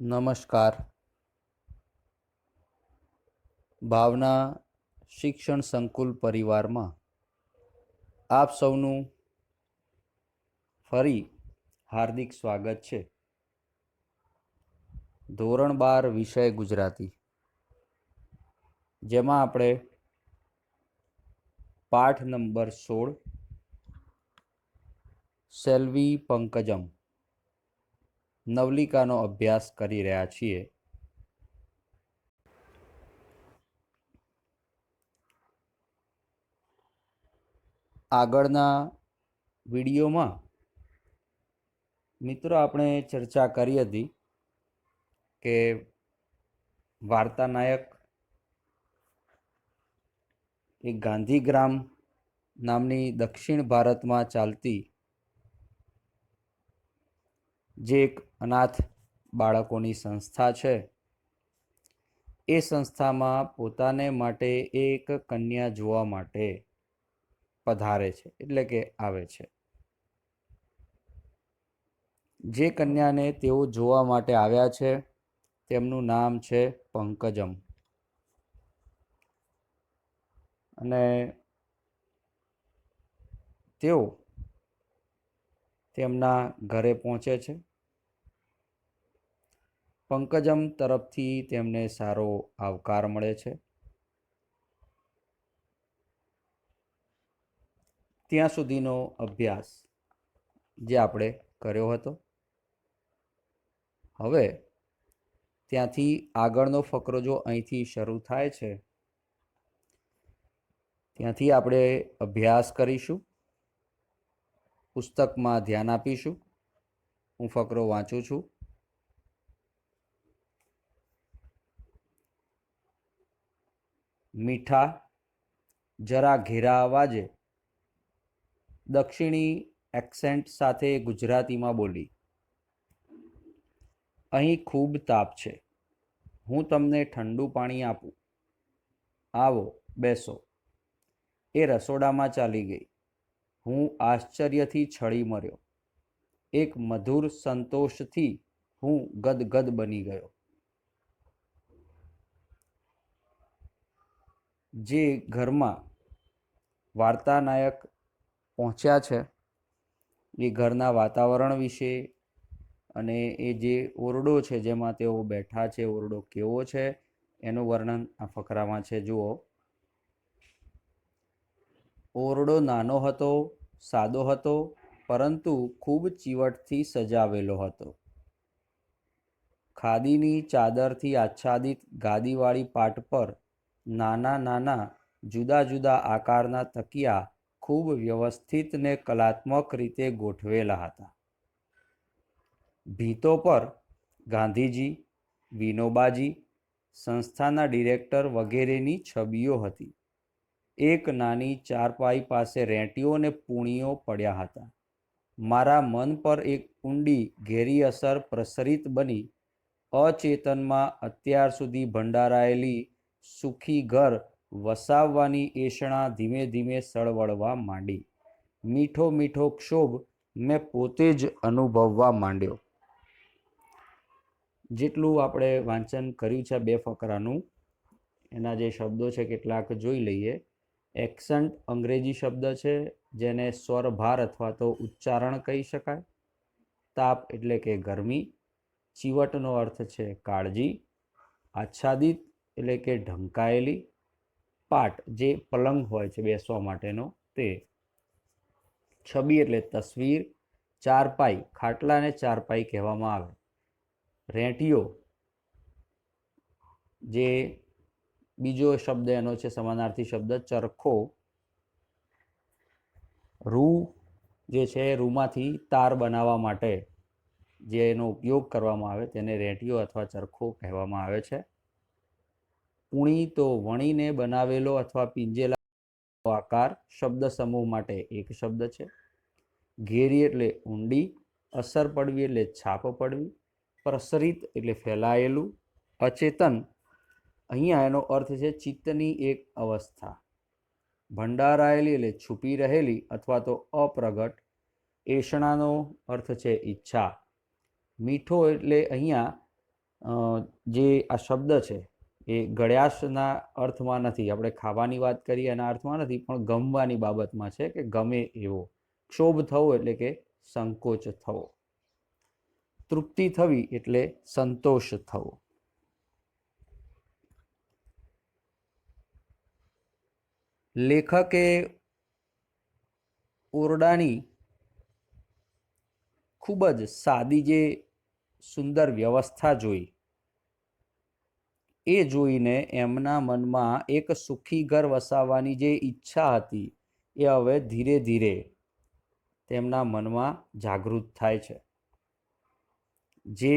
નમસ્કાર. ભાવના શિક્ષણ સંકુલ પરિવારમાં આપ સૌનું ફરી હાર્દિક સ્વાગત છે. ધોરણ બાર વિષય ગુજરાતી. જેમાં આપણે પાઠ નંબર સોળ, સેલ્વી પંકજમ. નવલિકાનો અભ્યાસ કરી રહ્યા છીએ. આગળના વિડીયોમાં મિત્રો આપણે ચર્ચા કરી હતી કે વાર્તા નાયક એ ગાંધીગ્રામ નામની દક્ષિણ ભારતમાં ચાલતી જે એક અનાથ બાળકોની સંસ્થા છે. એ સંસ્થામાં પોતાને માટે એક કન્યા જોવા માટે પધારે છે, એટલે કે આવે છે. જે કન્યાને તેઓ જોવા માટે આવ્યા છે, તેમનું નામ છે પંકજમ. અને તેઓ તેમના ઘરે પહોંચે છે. પંકજમ તરફથી તેમને સારો આવકાર મળે છે. ત્યાં સુધીનો અભ્યાસ જે આપણે કર્યો હતો. હવે ત્યાંથી આગળનો ફકરો જો અહીંથી શરૂ થાય છે, ત્યાંથી આપણે અભ્યાસ કરીશું. પુસ્તકમાં ધ્યાન આપીશું. હું ફકરો વાંચું છું. મીઠા, જરા ઘેરા અવાજે દક્ષિણી એક્સેન્ટ સાથે ગુજરાતીમાં બોલી, અહીં ખૂબ તાપ છે. હું તમને ઠંડુ પાણી આપું. આવો, બેસો. એ રસોડામાં ચાલી ગઈ. હું આશ્ચર્યથી છળી મર્યો. એક મધુર સંતોષથી હું ગદગદ બની ગયો. જે ઘરમાં વાર્તાનાયક પહોંચ્યા છે, એ ઘરના વાતાવરણ વિશે અને એ જે ઓરડો છે, જેમાં તેઓ બેઠા છે, ઓરડો કેવો છે, એનું વર્ણન આ ફકરામાં છે. જુઓ. ઓરડો નાનો હતો, સાદો હતો, પરંતુ ખૂબ ચીવટથી સજાવેલો હતો. ખાદીની ચાદરથી આચ્છાદિત ગાદીવાળી પાટ પર નાના નાના જુદા જુદા આકારના તકિયા ખૂબ વ્યવસ્થિત ને કલાત્મક રીતે ગોઠવેલા હતા. ભીતો પર ગાંધીજી, વિનોબાજી, સંસ્થાના ડિરેક્ટર વગેરેની છબીઓ હતી. એક નાની ચારપાઈ પાસે રેંટીઓ અને પૂણીઓ પડ્યા હતા. મારા મન પર એક ઊંડી ઘેરી અસર પ્રસરિત બની અચેતનમાં અત્યાર સુધી ભંડારાયેલી સુખી ઘર વસાવવાની એષણા ધીમે ધીમે સળવળવા માંડી. મીઠો મીઠો ક્ષોભ મેં પોતે જ અનુભવવા માંડ્યો. જેટલું આપણે વાંચન કર્યું છે બે ફકરાનું, એના જે શબ્દો છે કેટલાક જોઈ લઈએ. એક્સન્ટ અંગ્રેજી શબ્દ છે, જેને સ્વરભાર અથવા તો ઉચ્ચારણ કહી શકાય. તાપ એટલે કે ગરમી. ચીવટનો અર્થ છે કાળજી. આચ્છાદિત એટલે કે ઢંકાયેલી પાટ જે પલંગ હોય છે બેસવા માટેનો તે. છબી એટલે તસવીર, ચારપાઈ ખાટલાને ચારપાઈ કહેવામાં આવે. રેંટીઓ જે બીજો શબ્દ એનો છે સમાનાર્થી શબ્દ, ચરખો. રૂ જે છે રૂમાંથી તાર બનાવવા માટે જેનો ઉપયોગ કરવામાં આવે તેને રેંટીઓ અથવા ચરખો કહેવામાં આવે છે. પૂણી તો વણીને બનાવેલો અથવા પીંજેલા આકાર શબ્દ સમૂહ માટે એક શબ્દ છે. ઘેરી એટલે ઊંડી, અસર પડવી એટલે છાપ પડવી, પ્રસરિત એટલે ફેલાયેલું, અચેતન, અહીંયા એનો અર્થ છે ચિત્તની એક અવસ્થા. ભંડારાયેલી એટલે છુપી રહેલી અથવા તો અપ્રગટ, એષણાનો અર્થ છે ઈચ્છા. મીઠો એટલે અહીંયા જે આ શબ્દ છે એ ગળ્યાશના અર્થમાં નથી. આપણે ખાવાની વાત કરીએ એના અર્થમાં નથી, પણ ગમવાની બાબતમાં છે કે ગમે એવો. ક્ષોભ થવો એટલે કે સંકોચ થવો. તૃપ્તિ થવી એટલે સંતોષ થવો. લેખકે ઓરડાની ખૂબ જ સાદી જે સુંદર વ્યવસ્થા જોઈ. એ જોઈને એમના મનમાં એક સુખી ઘર વસાવવાની જે ઈચ્છા હતી, એ હવે ધીરે ધીરે તેમના મનમાં જાગૃત થાય છે. જે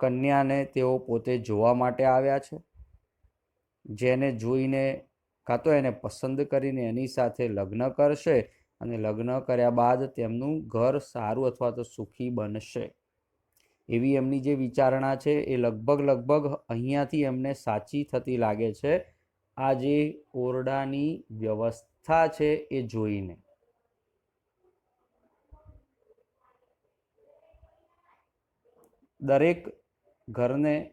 કન્યાને તેઓ પોતે જોવા માટે આવ્યા છે, જેને જોઈને કાં તો એને પસંદ કરીને એની સાથે લગ્ન કરશે અને લગ્ન કર્યા બાદ તેમનું ઘર સારું અથવા તો સુખી બનશે. એવી એમની જે વિચારણા છે, એ લગભગ લગભગ અહીંયાથી એમને સાચી થતી લાગે છે. આ જે ઓરડાની વ્યવસ્થા છે, એ જોઈને. દરેક ઘરને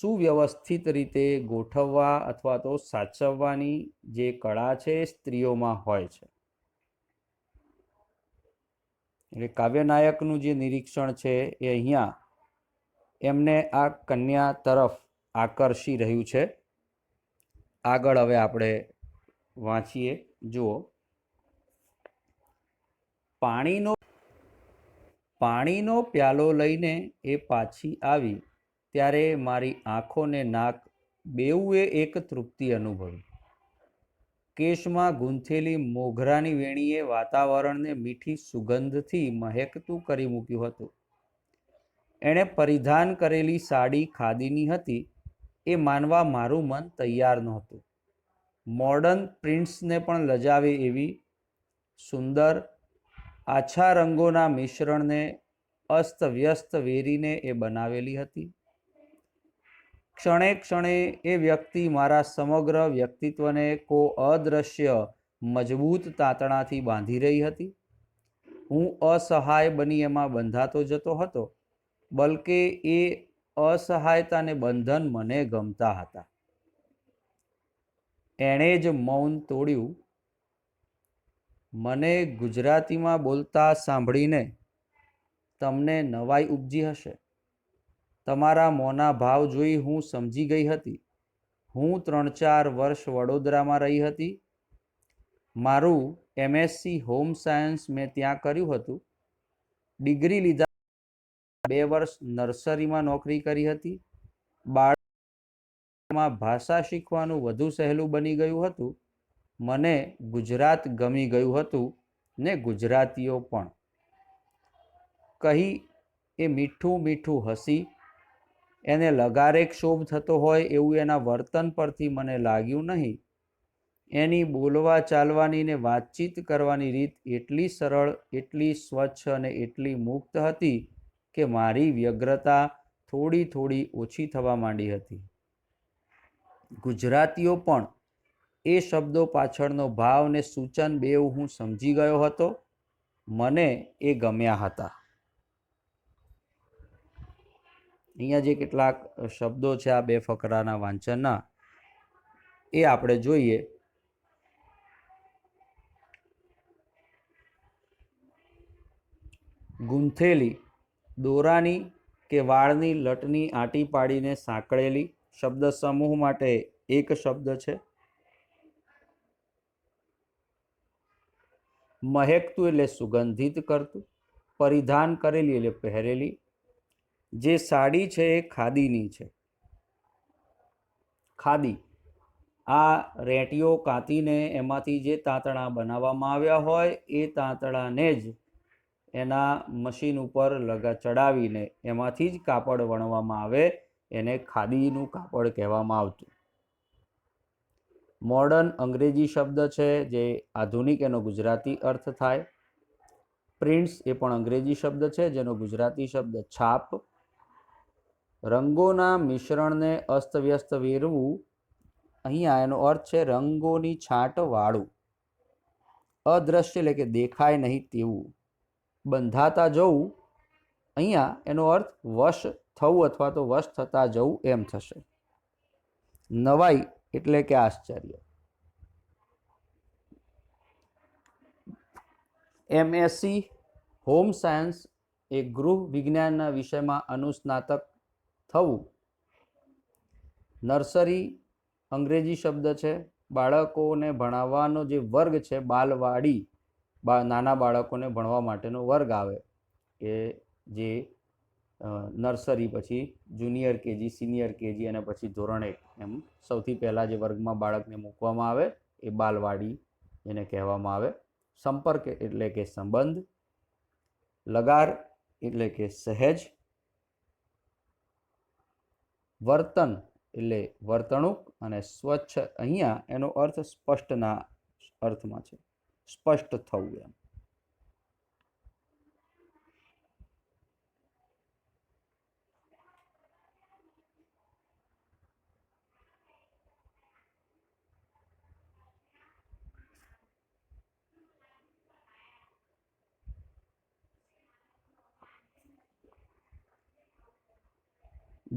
સુવ્યવસ્થિત રીતે ગોઠવવા અથવા તો સાચવવાની જે કળા છે સ્ત્રીઓમાં હોય છે. એટલે કાવ્યનાયકનું જે નિરીક્ષણ છે એ અહીંયા એમને આ કન્યા તરફ આકર્ષી રહ્યું છે. આગળ હવે આપણે વાંચીએ. જુઓ. પાણીનો પાણીનો પ્યાલો લઈને એ પાછી આવી, ત્યારે મારી આંખોને નાક, બેઉએ એક તૃપ્તિ અનુભવી. કેશમાં ગૂંથેલી મોગરાની વેણીએ વાતાવરણને મીઠી સુગંધથી મહેકતું કરી મૂક્યું હતું. એણે પરિધાન કરેલી સાડી ખાદીની હતી. એ માનવા મારું મન તૈયાર નહોતું. મોડર્ન પ્રિન્ટ્સને પણ લજાવે એવી સુંદર, આછા રંગોના મિશ્રણને અસ્તવ્યસ્ત વેરીને એ બનાવેલી હતી. ક્ષણે ક્ષણે એ વ્યક્તિ મારા સમગ્ર વ્યક્તિત્વને કો અદૃશ્ય મજબૂત તાતણાથી બાંધી રહી હતી. હું અસહાય બની એમાં બંધાતો જતો હતો, બલકે એ અસહાયતાને બંધન મને ગમતા હતા. એણે જ મૌન તોડ્યું. મને ગુજરાતીમાં બોલતા સાંભળીને તમને નવાઈ ઉપજી હશે. તમારા મોંના ભાવ જોઈ હું સમજી ગઈ હતી. હું ત્રણ ચાર વર્ષ વડોદરામાં રહી હતી. મારું એમએસસી હોમ સાયન્સ મેં ત્યાં કર્યું હતું. ડિગ્રી લીધા બે વર્ષ નર્સરીમાં નોકરી કરી હતી. બાળમાં ભાષા શીખવાનું વધુ સહેલું બની ગયું હતું. મને ગુજરાત ગમી ગયું હતું ને ગુજરાતીઓ પણ. કહી એ મીઠું મીઠું હસી એને લગારે ક્ષોભ થતો હોય એવું એના વર્તન પરથી મને લાગ્યું નહીં. એની બોલવા ચાલવાની ને વાતચીત કરવાની રીત એટલી સરળ, એટલી સ્વચ્છ અને એટલી મુક્ત હતી કે મારી વ્યગ્રતા થોડી થોડી ઓછી થવા માંડી હતી. ગુજરાતીઓ પણ એ શબ્દો પાછળનો ભાવ ને સૂચન બેવ હું સમજી ગયો હતો. મને એ ગમ્યા હતા. અહીંયા જે કેટલાક શબ્દો છે આ બે ફકરાના વાંચનના, એ આપણે જોઈએ. ગૂંથેલી, દોરાની કે વાળની લટની આંટી પાડીને સાંકળેલી શબ્દ સમૂહ માટે એક શબ્દ છે. મહેકતું એટલે સુગંધિત કરતું, પરિધાન કરેલી એટલે પહેરેલી જે સાડી છે એ ખાદીની છે. ખાદી. આ રેટીઓ કાતીને એમાંથી જે તાંતણા બનાવવામાં આવ્યા હોય એ તાંતણાને જ એના મશીન ઉપર લગા ચડાવીને એમાંથી જ કાપડ વણવામાં આવે એને ખાદીનું કાપડ કહેવામાં આવતું. મોડર્ન અંગ્રેજી શબ્દ છે જે આધુનિક એનો ગુજરાતી અર્થ થાય. પ્રિન્ટ્સ એ પણ અંગ્રેજી શબ્દ છે જેનો ગુજરાતી શબ્દ છાપ રંગોના મિશ્રણને અસ્તવ્યસ્ત વેરવું. અહીંયા એનો અર્થ છે રંગોની છાંટવાળું અદ્રશ્ય એટલે કે દેખાય નહીં તેવું. બંધાતા જવું. અહીંયા એનો અર્થ વશ થવું અથવા તો વશ થતા જવું એમ થશે. નવાઈ એટલે કે આશ્ચર્ય. એમએસસી, હોમ સાયન્સ એ ગૃહ વિજ્ઞાનના વિષયમાં અનુસ્નાતક થવું. નર્સરી અંગ્રેજી શબ્દ છે. બાળકોને ભણાવવાનો જે વર્ગ છે, બાલવાડી, બા, નાના બાળકોને ભણવા માટેનો વર્ગ આવે. કે જે નર્સરી પછી જુનિયર કેજી, સિનિયર કેજી અને પછી ધોરણ એક એમ સૌથી પહેલાં જે વર્ગમાં બાળકને મૂકવામાં આવે એ બાલવાડી એને કહેવામાં આવે. સંપર્ક એટલે કે સંબંધ. લગાર એટલે કે સહેજ. વર્તન એટલે વર્તણૂક અને સ્વચ્છ, અહીંયા એનો અર્થ સ્પષ્ટના અર્થમાં છે. સ્પષ્ટ થવું એમ.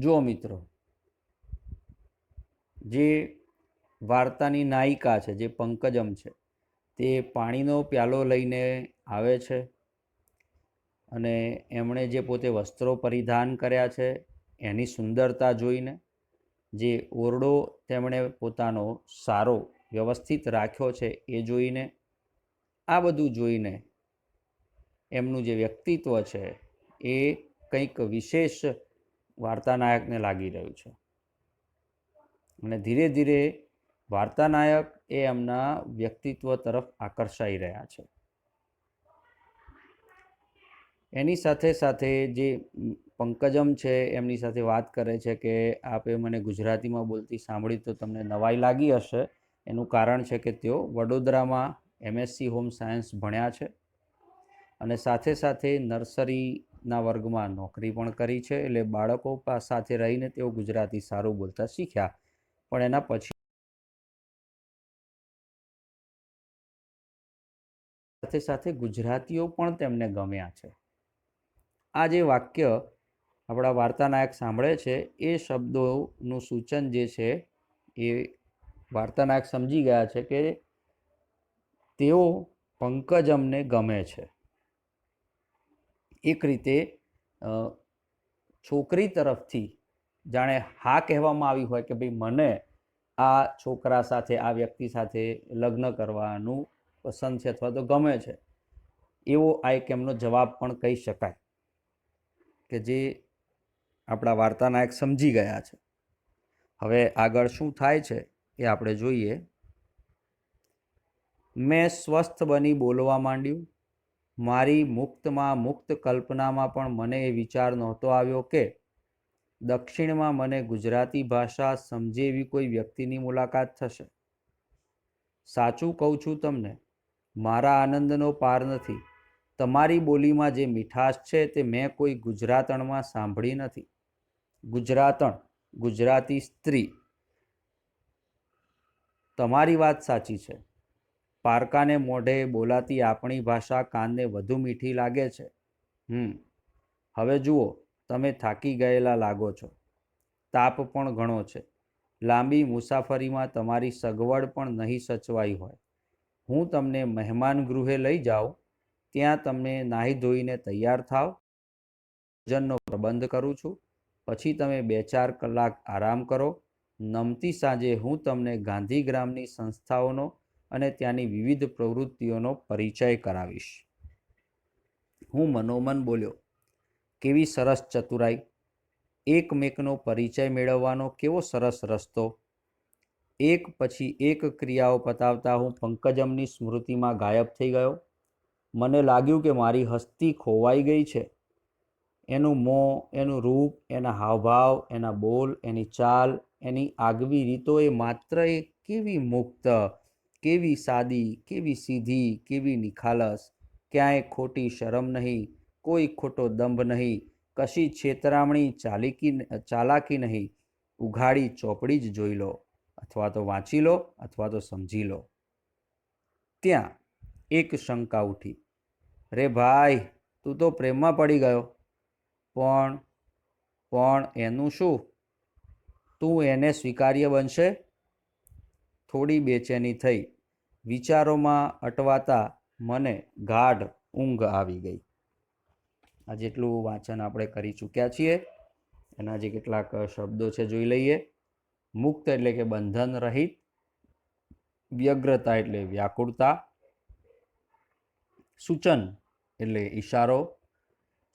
જો મિત્રો જે વાર્તાની નાયિકા છે, જે પંકજમ છે, તે પાણીનો પ્યાલો લઈને આવે છે અને એમણે જે પોતે વસ્ત્રો પરિધાન કર્યા છે, એની સુંદરતા જોઈને જે ઓરડો તેમણે પોતાનો સારો વ્યવસ્થિત રાખ્યો છે, એ જોઈને, આ બધું જોઈને એમનું જે વ્યક્તિત્વ છે, એ કંઈક વિશેષ વાર્તાનાયકને લાગી રહ્યું છે. અને ધીરે ધીરે વાર્તાનાયક એ એમના વ્યક્તિત્વ તરફ આકર્ષાઈ રહ્યા છે. એની સાથે સાથે જે પંકજમ છે, એમની સાથે વાત કરે છે કે આપે મને ગુજરાતીમાં બોલતી સાંભળી તો તમને નવાઈ લાગી હશે. એનું કારણ છે કે તેઓ વડોદરામાં એમએસસી હોમ સાયન્સ ભણ્યા છે અને સાથે સાથે નર્સરીના વર્ગમાં નોકરી પણ કરી છે. એટલે બાળકો સાથે રહીને તેઓ ગુજરાતી સારું બોલતા શીખ્યા. પણ એના પછી સાથે સાથે ગુજરાતીઓ પણ તેમને ગમ્યા છે. આ જે વાક્ય આપણા વાર્તાનાયક સાંભળે છે, એ શબ્દોનું સૂચન જે છે, એ વાર્તાનાયક સમજી ગયા છે કે તેઓ પંકજ અમને ગમે છે. એક રીતે છોકરી તરફથી જાણે હા કહેવામાં આવી હોય કે ભાઈ મને આ છોકરા સાથે, આ વ્યક્તિ સાથે લગ્ન કરવાનું પસંદ છે અથવા તો ગમે છે. એવો આ એક એમનો જવાબ પણ કહી શકાય કે જે આપણા વાર્તાનાયક સમજી ગયા છે. હવે આગળ શું થાય છે એ આપણે જોઈએ. મેં સ્વસ્થ બની બોલવા માંડ્યું. મારી મુક્તમાં મુક્ત કલ્પનામાં પણ મને એ વિચાર નહોતો આવ્યો કે દક્ષિણમાં મને ગુજરાતી ભાષા સમજે એવી કોઈ વ્યક્તિની મુલાકાત થશે? સાચું કહું છું તમને, મારા આનંદનો પાર નથી. તમારી બોલીમાં જે મીઠાશ છે તે મેં કોઈ ગુજરાતણમાં સાંભળી નથી. ગુજરાતણ, ગુજરાતી સ્ત્રી. તમારી વાત સાચી છે. પારકાને મોઢે બોલાતી આપણી ભાષા કાનને વધુ મીઠી લાગે છે. હમ, હવે જુઓ. તમે થાકી ગયેલા લાગો છો. તાપ પણ ઘણો છે. લાંબી મુસાફરીમાં તમારી સગવડ પણ નહીં સચવાઈ હોય. હું તમને મહેમાન ગૃહે લઈ જાઉં. ત્યાં તમને નાહી ધોઈને તૈયાર થાવ. ભોજનનો પ્રબંધ કરું છું. પછી તમે બે ચાર કલાક આરામ કરો. નમતી સાંજે હું તમને ગાંધીગ્રામની સંસ્થાઓનો અને ત્યાંની વિવિધ પ્રવૃત્તિઓનો પરિચય કરાવીશ. હું મનોમન બોલ્યો. કેવી સરસ ચતુરાઈ. એકમેકનો પરિચય મેળવવાનો કેવો સરસ રસ્તો. એક પછી એક ક્રિયાઓ પતાવતા હું પંકજમની સ્મૃતિમાં ગાયબ થઈ ગયો. મને લાગ્યું કે મારી હસ્તી ખોવાઈ ગઈ છે. એનું મોં, એનું રૂપ, એના હાવભાવ, એના બોલ, એની ચાલ, એની આગવી રીતો એ માત્ર એ કેવી મુક્ત, કેવી સાદી, કેવી સીધી, કેવી નિખાલસ, ક્યાંય ખોટી શરમ નહીં. કોઈ ખોટો દંભ નહીં. કશી છેતરામણી ચાલીકી ચાલાકી નહીં. ઉઘાડી ચોપડી જ જોઈ લો. અથવા તો વાંચી લો, અથવા તો સમજી લો. ત્યાં એક શંકા ઉઠી. રે ભાઈ, તું તો પ્રેમમાં પડી ગયો. પણ પણ એનું શું? તું એને સ્વીકાર્ય બનશે? થોડી બેચેની થઈ. વિચારોમાં અટવાતા મને ગાઢ ઊંઘ આવી ગઈ. આ જેટલું વાંચન આપણે કરી ચૂક્યા છીએ, એના જે કેટલાક શબ્દો છે જોઈ લઈએ. મુક્ત એટલે કે બંધન રહિત, વ્યગ્રતા એટલે વ્યાકુળતા, સૂચન એટલે ઈશારો,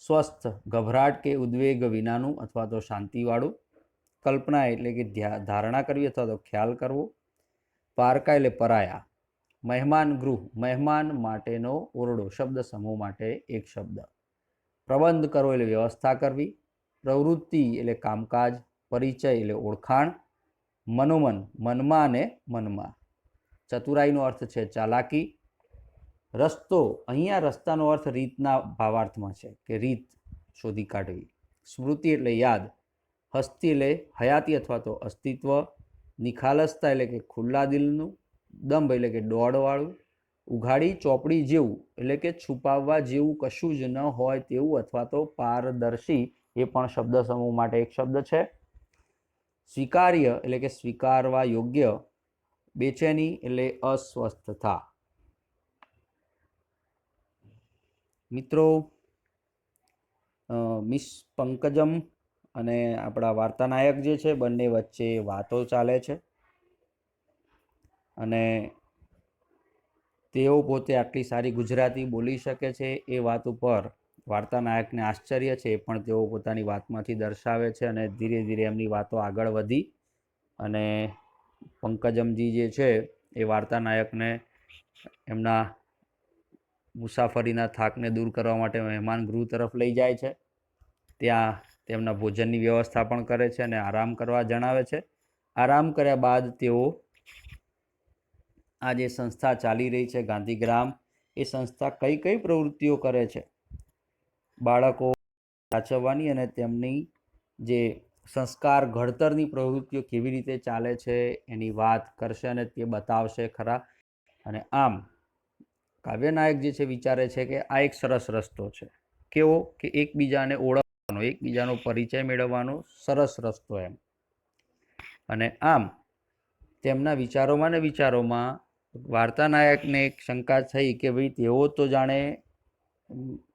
સ્વસ્થ, ગભરાટ કે ઉદ્વેગ વિનાનું અથવા તો શાંતિવાળું, કલ્પના એટલે કે ધ્યા, ધારણા કરવી અથવા તો ખ્યાલ કરવો, પારકા એટલે પરાયા, મહેમાન ગૃહ, મહેમાન માટેનો ઓરડો, શબ્દ સમૂહ માટે એક શબ્દ. પ્રબંધ કરવો એટલે વ્યવસ્થા કરવી, પ્રવૃત્તિ એટલે કામકાજ, પરિચય એટલે ઓળખાણ, મનોમન, મનમાં અને મનમાં. ચતુરાઈનો અર્થ છે ચાલાકી. રસ્તો, અહીંયા રસ્તાનો અર્થ રીતના ભાવાર્થમાં છે કે રીત શોધી કાઢવી. સ્મૃતિ એટલે યાદ. હસ્તી એટલે હયાતી અથવા તો અસ્તિત્વ. નિખાલસતા એટલે કે ખુલ્લા દિલનું. દંભ એટલે કે દોડવાળું. ઉઘાડી ચોપડી જેવું, એટલે કે છુપાવવા જેવું કશું જ ન હોય તેવું અથવા તો પારદર્શી, એ પણ શબ્દ સમૂહ માટે એક શબ્દ છે. સ્વીકાર્ય, એટલે કે સ્વીકારવા યોગ્ય, બેચેની, એટલે અસ્વસ્થતા. મિત્રો મિસ પંકજમ અને આપણા વાર્તાનાયક જે છે, બંને વચ્ચે વાતો ચાલે છે. અને તેઓ પોતે આટલી સારી ગુજરાતી બોલી શકે છે એ વાત ઉપર વાર્તાનાયકને આશ્ચર્ય છે, પણ તેઓ પોતાની વાતમાંથી દર્શાવે છે અને ધીરે ધીરે એમની વાતો આગળ વધી અને પંકજમજી જે છે એ વાર્તાનાયકને એમના મુસાફરીના થાકને દૂર કરવા માટે મહેમાન ગૃહ તરફ લઈ જાય છે. ત્યાં તેમના ભોજનની વ્યવસ્થા પણ કરે છે અને આરામ કરવા જણાવે છે. આરામ કર્યા બાદ તેઓ આ જે સંસ્થા ચાલી રહી છે ગાંધીગ્રામ એ સંસ્થા કઈ કઈ પ્રવૃત્તિઓ કરે છે? બાળકો સાચવવાની અને તેમની જે સંસ્કાર ઘડતરની પ્રવૃત્તિઓ કેવી રીતે ચાલે છે, એની વાત કરશે અને તે બતાવશે ખરા. અને આમ, કાવ્યનાયક જે છે, વિચારે છે કે આ એક સરસ રસ્તો છે. કેવો? કે એકબીજાને ઓળખવાનો, એકબીજાનો પરિચય મેળવવાનો સરસ રસ્તો એમ. અને આમ, તેમના વિચારોમાં ને વિચારોમાં વાર્તાનાયકને એક શંકા થઈ કે ભાઈ તેઓ તો જાણે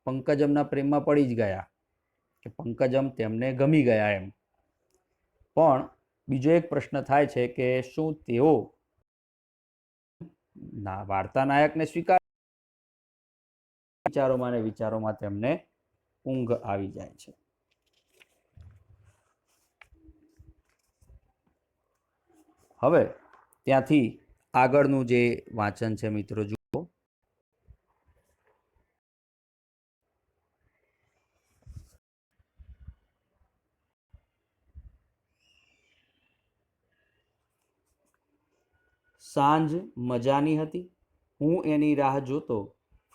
પંકજમના પ્રેમમાં પડી જ ગયા, કે પંકજમ તેમને ગમી ગયા એમ. પણ બીજો એક પ્રશ્ન થાય છે કે શું તેઓ ના, વાર્તાનાયકને સ્વીકાર વિચારોમાં ને વિચારોમાં તેમને ઊંઘ આવી જાય છે. હવે ત્યાંથી આગળનું જે વાંચન છે મિત્રો, જુઓ. સાંજ મજાની હતી. હું એની રાહ જોતો,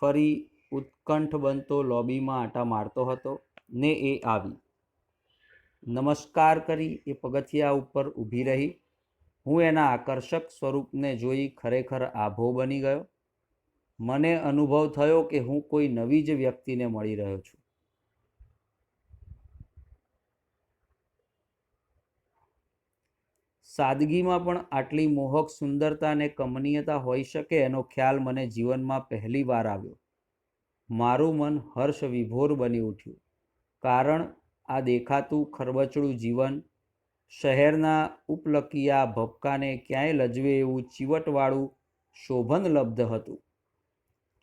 ફરી ઉત્કંઠ બનતો, લોબીમાં આંટા મારતો હતો, ને એ આવી. નમસ્કાર કરી, એ પગથિયા ઉપર ઊભી રહી. હું એના આકર્ષક સ્વરૂપને જોઈ ખરેખર આભો બની ગયો. મને અનુભવ થયો કે હું કોઈ નવી જ વ્યક્તિને મળી રહ્યો છું. સાદગીમાં પણ આટલી મોહક સુંદરતા અને કમનીયતા હોઈ શકે એનો ખ્યાલ મને જીવનમાં પહેલી વાર આવ્યો. મારું મન હર્ષ વિભોર બની ઉઠ્યું. કારણ આ દેખાતું ખરબચડું જીવન શહેરના ઉપલકિયા ભપકાને ક્યાંય લજવે એવું ચીવટવાળું શોભન લબ્ધ હતું.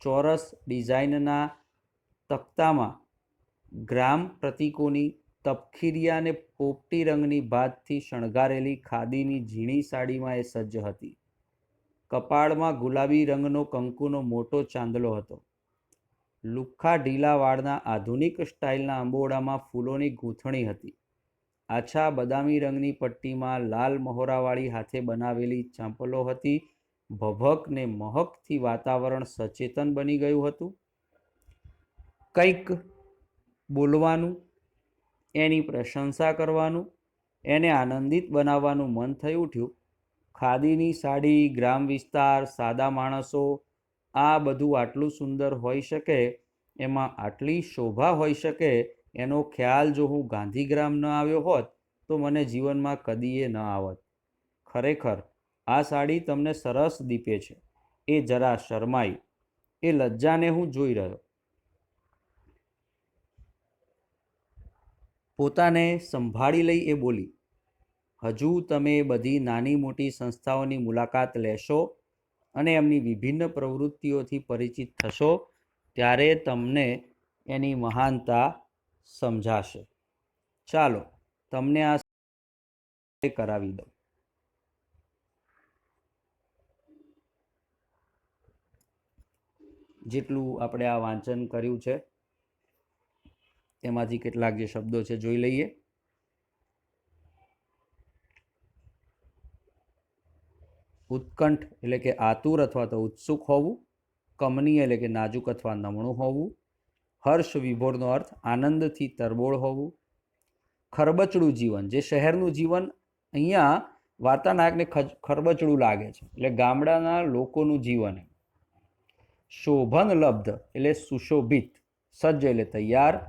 ચોરસ ડિઝાઇનના તખ્તામાં ગ્રામ પ્રતીકોની તપખીરિયાને પોપટી રંગની ભાતથી શણગારેલી ખાદીની ઝીણી સાડીમાં એ સજ્જ હતી. કપાળમાં ગુલાબી રંગનો કંકુનો મોટો ચાંદલો હતો. લુખ્ખા ઢીલા વાળના આધુનિક સ્ટાઇલના આંબોડામાં ફૂલોની ગૂંથણી હતી. આછા બદામી રંગની પટ્ટીમાં લાલ મહોરાવાળી હાથે બનાવેલી ચાંપલો હતી. ભભક ને મહકથી વાતાવરણ સચેતન બની ગયું હતું. કંઈક બોલવાનું, એની પ્રશંસા કરવાનું, એને આનંદિત બનાવવાનું મન થઈ ઉઠ્યું. ખાદીની સાડી, ગ્રામ વિસ્તાર, સાદા માણસો, આ બધું આટલું સુંદર હોઈ શકે, એમાં આટલી શોભા હોઈ શકે એનો ખ્યાલ જો હું ગાંધીગ્રામ ન આવ્યો હોત, તો મને જીવનમાં કદીએ ન આવત. ખરેખર, આ સાડી તમને સરસ દીપે છે. એ જરા શરમાઈ. એ લજ્જાને હું જોઈ રહ્યો. પોતાને સંભાળી લઈ એ બોલી, હજુ તમે બધી નાની મોટી સંસ્થાઓની મુલાકાત લેશો અને એમની વિભિન્ન પ્રવૃત્તિઓથી પરિચિત થશો, ત્યારે તમને એની મહાનતા સમજાશે. ચાલો, તમને આ કરાવી દઉં. જેટલું આપણે આ વાંચન કર્યું છે તેમાંથી કેટલાક જે શબ્દો છે જોઈ લઈએ. ઉત્કંઠ એટલે કે આતુર અથવા તો ઉત્સુક હોવું કમની એટલે કે નાજુક અથવા નમણું હોવું હર્ષ વિભોરનો અર્થ આનંદથી તરબોળ હોવું. ખરબચડું જીવન, જે શહેરનું જીવન અહીંયા વાર્તાનાયકને ખરબચડું લાગે છે. એટલે ગામડાના લોકોનું જીવન. શોભન લબ્ધ, એટલે સુશોભિત, સજ્જ, એટલે તૈયાર.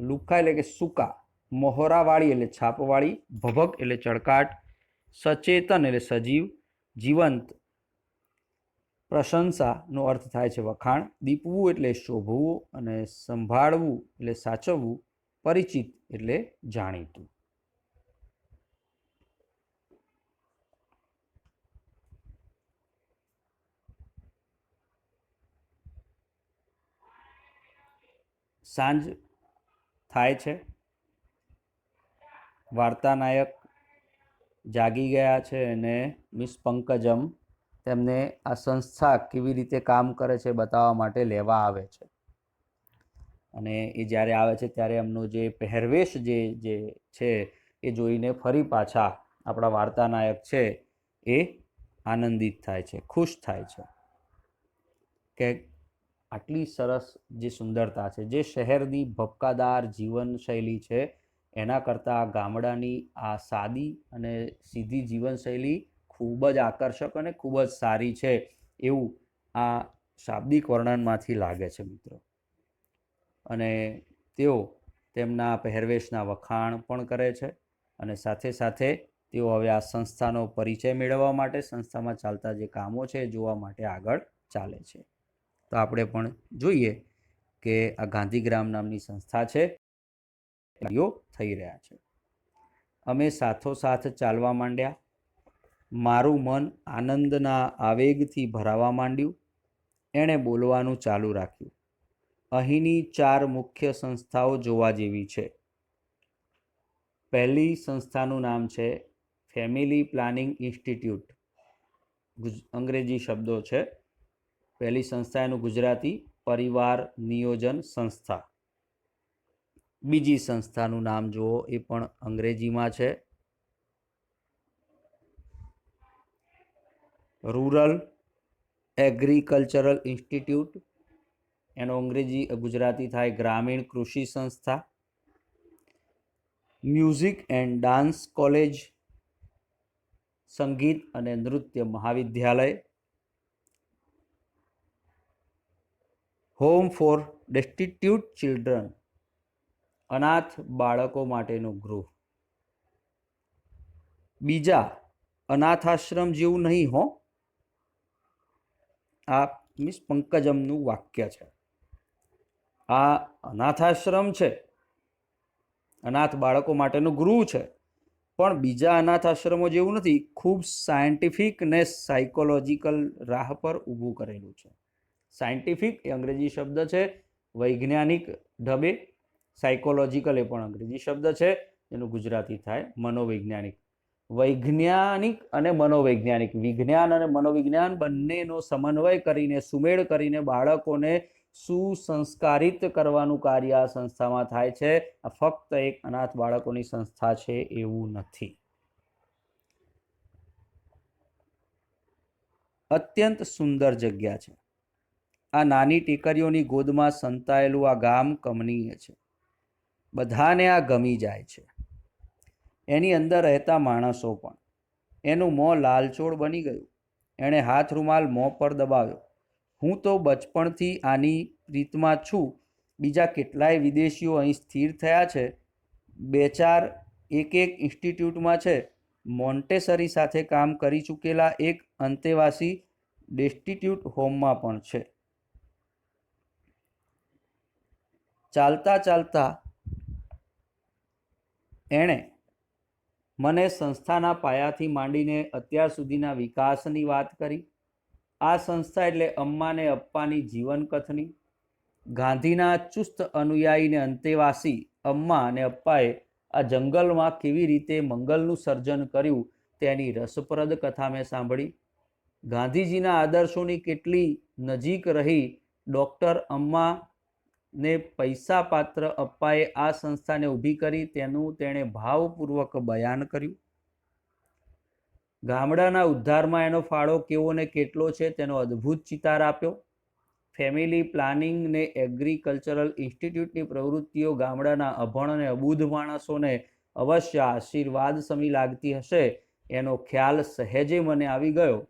લુખા, એટલે કે સૂકા. મોહરાવાળી, એટલે છાપવાળી. ભભક, એટલે ચળકાટ. સચેતન, એટલે સજીવ. જીવંત પ્રશંસાનો અર્થ થાય છે વખાણ, દીપવું એટલે શોભવું અને સંભાળવું એટલે સાચવવું, પરિચિત એટલે જાણીતું. સાંજ થાય છે. વાર્તાનાયક જાગી ગયા છે અને મિસ પંકજમ તેમને આ સંસ્થા કેવી રીતે કામ કરે છે બતાવવા માટે લેવા આવે છે. અને એ જ્યારે આવે છે ત્યારે એમનો જે પહેરવેશ જે જે છે એ જોઈને ફરી પાછા આપણા વાર્તાનાયક છે એ આનંદિત થાય છે, ખુશ થાય છે. કે આટલી સરસ જે સુંદરતા છે, જે શહેરની ભપકાદાર જીવનશૈલી છે, એના કરતાં ગામડાની આ સાદી અને સીધી જીવનશૈલી ખૂબ જ આકર્ષક અને ખૂબ જ સારી છે એવું આ શાબ્દિક વર્ણનમાંથી લાગે છે મિત્રો. અને તેઓ તેમના પહેરવેશના વખાણ પણ કરે છે અને સાથે સાથે તેઓ હવે આ સંસ્થાનો પરિચય મેળવવા માટે સંસ્થામાં ચાલતા જે કામો છે એ જોવા માટે આગળ ચાલે છે. તો આપણે પણ જોઈએ કે આ ગાંધીગ્રામ નામની સંસ્થા છે. કાર્યો થઈ રહ્યા છે. અમે સાથોસાથ ચાલવા માંડ્યા. મારું મન આનંદના આવેગથી ભરાવા માંડ્યું. એણે બોલવાનું ચાલુ રાખ્યું. અહીંની ચાર મુખ્ય સંસ્થાઓ જોવા જેવી છે. પહેલી સંસ્થાનું નામ છે ફેમિલી પ્લાનિંગ ઇન્સ્ટિટ્યૂટ. અંગ્રેજી શબ્દો છે. પહેલી સંસ્થા એનું ગુજરાતી પરિવાર નિયોજન સંસ્થા. બીજી સંસ્થાનું નામ જુઓ એ પણ અંગ્રેજીમાં છે. રૂરલ એગ્રીકલ્ચરલ ઇન્સ્ટિટ્યૂટ, એનો અંગ્રેજી ગુજરાતી થાય ગ્રામીણ કૃષિ સંસ્થા, મ્યુઝિક એન્ડ ડાન્સ કોલેજ, સંગીત અને નૃત્ય મહાવિદ્યાલય, હોમ ફોર ડેસ્ટિટ્યુટ ચિલ્ડ્રન, અનાથ બાળકો માટેનું ગૃહ. બીજા, અનાથાશ્રમ જેવું નહીં હો? આ મિસ પંકજમનું વાક્ય છે. આ અનાથાશ્રમ છે. અનાથ બાળકો માટેનું ગૃહ છે. પણ બીજા અનાથ આશ્રમો જેવું નથી, ખૂબ સાયન્ટિફિક ને સાયકોલોજીકલ રાહ પર ઊભું કરેલું છે. સાયન્ટિફિક એ અંગ્રેજી શબ્દ છે, વૈજ્ઞાનિક ઢબે સાયકોલોજીકલ એ પણ અંગ્રેજી શબ્દ છે. એનું ગુજરાતી થાય મનોવૈજ્ઞાનિક. વૈજ્ઞાનિક અને મનોવૈજ્ઞાનિક. વિજ્ઞાન અને મનોવિજ્ઞાન બંનેનો સમન્વય કરીને, સુમેળ કરીને બાળકોને સુસંસ્કારિત કરવાનું કાર્ય આ સંસ્થામાં થાય છે. આ ફક્ત એક અનાથ બાળકોની સંસ્થા છે એવું નથી. અત્યંત સુંદર જગ્યા છે. આ નાની ટેકરીઓની ગોદમાં સંતાયેલું આ ગામ કમનીય છે. બધાને આ ગમી જાય છે. એની અંદર રહેતા માણસો પણ. એનું મોં લાલચોળ બની ગયું. એણે હાથ રૂમાલ મોં પર દબાવ્યો. હું તો બચપણથી આની રીતમાં છું. બીજા કેટલાય વિદેશીઓ અહીં સ્થિર થયા છે. બે ચાર એક એક ઇન્સ્ટિટ્યૂટમાં છે. મોન્ટેસરી સાથે કામ કરી ચૂકેલા એક અંતેવાસી ડેસ્ટિટ્યૂટ હોમમાં પણ છે. ચાલતા ચાલતા એણે મને સંસ્થાના પાયાથી માંડીને અત્યાર સુધીના વિકાસની વાત કરી. આ સંસ્થા એટલે અમ્માને અપ્પાની જીવનકથની. ગાંધીના ચુસ્ત અનુયાયીને અંતેવાસી અમ્મા અને અપ્પાએ આ જંગલમાં કેવી રીતે મંગલનું સર્જન કર્યું તેની રસપ્રદ કથા મેં સાંભળી. ગાંધીજીના આદર્શોની કેટલી નજીક રહી ડૉક્ટર અમ્મા ને પૈસા પાત્ર અપ્પાએ આ સંસ્થાને ઊભી કરી તેનું તેણે ભાવપૂર્વક બયાન કર્યું. ગામડાના ઉદ્ધારમાં એનો ફાળો કેવો ને કેટલો છે તેનો અદ્ભુત ચિતાર આપ્યો. ફેમિલી પ્લાનિંગ ને એગ્રીકલ્ચરલ ઇન્સ્ટિટ્યૂટની પ્રવૃત્તિઓ ગામડાના અભણ અને અબૂધ માણસોને અવશ્ય આશીર્વાદ સમી લાગતી હશે એનો ખ્યાલ સહેજે મને આવી ગયો.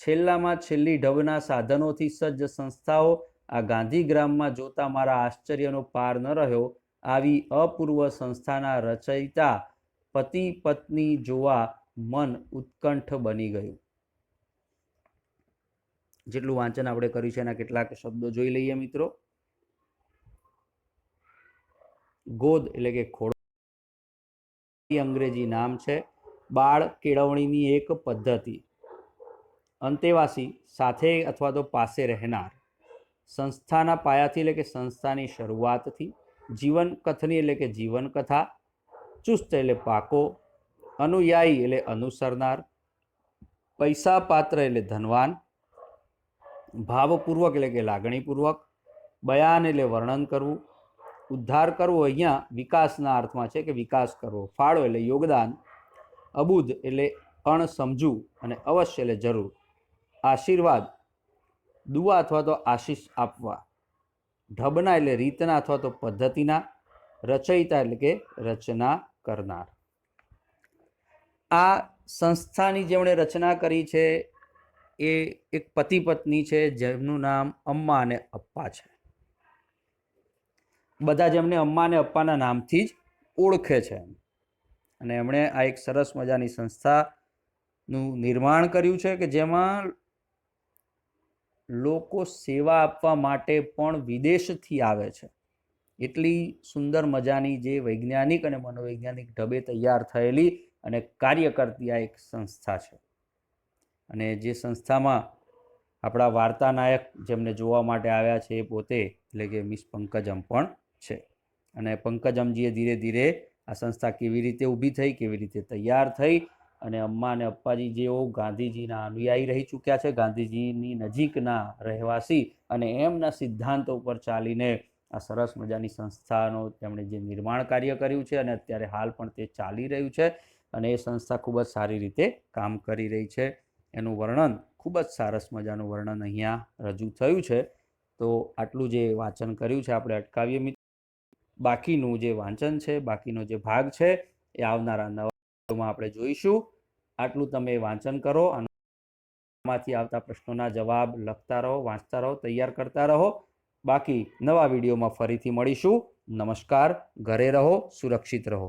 છેલ્લામાં છેલ્લી ઢબના સાધનોથી સજ્જ સંસ્થાઓ આ ગાંધીગ્રામમાં જોતા મારા આશ્ચર્યનો પાર ન રહ્યો, આવી અપૂર્વ સંસ્થાના રચયિતા પતિ પત્ની જોવા મન ઉત્કંઠ બની ગયું. જેટલું વાંચન આપણે કર્યું છે એના કેટલાક શબ્દો જોઈ લઈએ મિત્રો. ગોદ એટલે કે ખોડો. અંગ્રેજી નામ છે. બાળ કેળવણીની એક પદ્ધતિ. અંતેવાસી સાથે અથવા તો પાસે રહેનાર. સંસ્થાના પાયાથી એટલે કે સંસ્થાની શરૂઆતથી જીવન કથની એટલે કે જીવન કથા, ચુસ્ત એટલે પાકો, અનુયાયી એટલે અનુસરનાર, પૈસા પાત્ર એટલે ધનવાન, ભાવપૂર્વક એટલે કે લાગણીપૂર્વક, બયાન એટલે વર્ણન કરવું, ઉદ્ધાર કરવો અહીંયા વિકાસના અર્થમાં છે કે વિકાસ કરવો, ફાળો એટલે યોગદાન, અબુધ એટલે અણસમજુ અને અવશ્ય એટલે જરૂર, આશીર્વાદ દુઆ અથવા તો આશીષ આપવા. ઢબના એટલે રીતના અથવા તો પદ્ધતિના. રચયિતા એટલે કે રચના કરનાર. આ સંસ્થાની જેમણે રચના કરી છે, એ એક પતિ પત્ની છે, જેમનું નામ અમ્મા અને અપ્પા છે. બધા જ એમને અમ્મા અને અપ્પાના નામથી જ ઓળખે છે અને એમણે આ એક સરસ મજાની સંસ્થાનું નિર્માણ કર્યું છે કે જેમાં લોકો સેવા આપવા માટે પણ વિદેશથી આવે છે. એટલી સુંદર મજાની જે વૈજ્ઞાનિક અને મનોવૈજ્ઞાનિક ઢબે તૈયાર થયેલી અને કાર્ય કરતી આ એક સંસ્થા છે. અને જે સંસ્થામાં આપણા વાર્તાનાયક જેમને જોવા માટે આવ્યા છે એ પોતે, એટલે કે મિસ પંકજમ પણ છે. અને પંકજમજીએ ધીરે ધીરે આ સંસ્થા કેવી રીતે ઊભી થઈ, કેવી રીતે તૈયાર થઈ અને અમ્મા અને અપ્પાજી જેઓ ગાંધીજીના અનુયાયી રહી ચૂક્યા છે, ગાંધીજીની નજીકના રહેવાસી અને એમના સિદ્ધાંતો ઉપર ચાલીને આ સરસ મજાની સંસ્થાનો તેમણે જે નિર્માણ કાર્ય કર્યું છે અને અત્યારે હાલ પણ તે ચાલી રહ્યું છે અને એ સંસ્થા ખૂબ જ સારી રીતે કામ કરી રહી છે. એનું વર્ણન ખૂબ જ સરસ મજાનું વર્ણન અહીંયા રજૂ થયું છે. તો આટલું જે વાંચન કર્યું છે આપણે અટકાવીએ બાકીનું જે વાંચન છે, બાકીનો જે ભાગ છે એ આવનારા નવા વિડીયોમાં આપણે જોઈશું. આટલું તમે વાંચન કરો અને આમાંથી આવતા પ્રશ્નોના જવાબ લખતા રહો, વાંચતા રહો, તૈયાર કરતા રહો. બાકી નવા વિડીયોમાં ફરીથી મળીશું. નમસ્કાર, ઘરે રહો, સુરક્ષિત રહો.